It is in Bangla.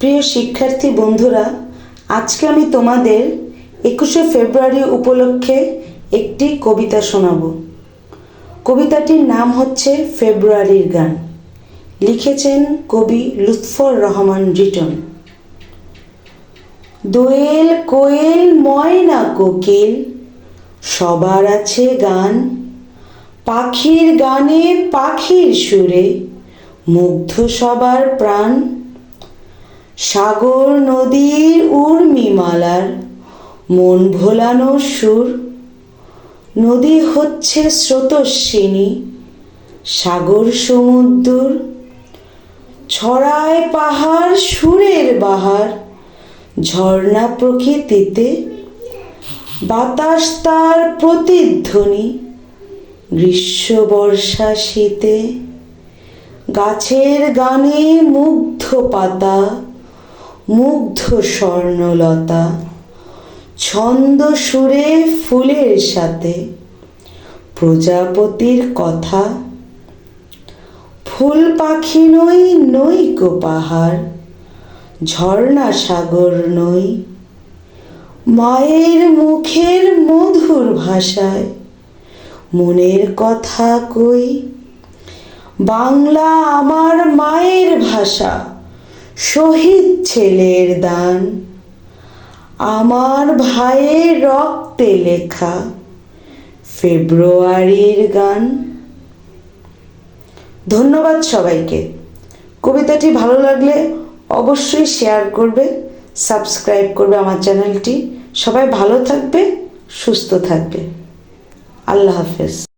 প্রিয় শিক্ষার্থী বন্ধুরা, আজকে আমি তোমাদের একুশে ফেব্রুয়ারি উপলক্ষে একটি কবিতা শোনাব। কবিতাটির নাম হচ্ছে ফেব্রুয়ারির গান। লিখেছেন কবি লুৎফর রহমান রিটন। দোয়েল কোয়েল, ময়না কোকিল, সবার আছে গান। পাখির গানে পাখির সুরে মুগ্ধ সবার প্রাণ। সাগর নদীর উর্মিমালার মন ভোলানো সুর। নদী হচ্ছে স্রোতস্বিনী, সাগর সমুদ্র ছড়ায় পাহাড় সুরের বাহার, ঝর্ণা প্রকৃতিতে। বাতাস তার প্রতিধ্বনি গ্রীষ্ম বর্ষা শীতে। গাছের গানে মুগ্ধ পাতা মুগ্ধ স্বর্ণলতা, ছন্দ সুরে ফুলের সাথে, প্রজাপতির কথা, ফুল পাখি নই নৈক পাহাড়, ঝর্ণা সাগর নই, মায়ের মুখের মধুর ভাষায়, মনের কথা কই, বাংলা আমার মায়ের ভাষা। শহীদ ছেলের দান। আমার ভাইয়ের রক্তে লেখা ফেব্রুয়ারির গান। ধন্যবাদ সবাইকে। কবিতাটি ভালো লাগলে অবশ্যই শেয়ার করবে সাবস্ক্রাইব করবে আমার চ্যানেলটি সবাই ভালো থাকবে, সুস্থ থাকবে। আল্লাহ হাফেজ।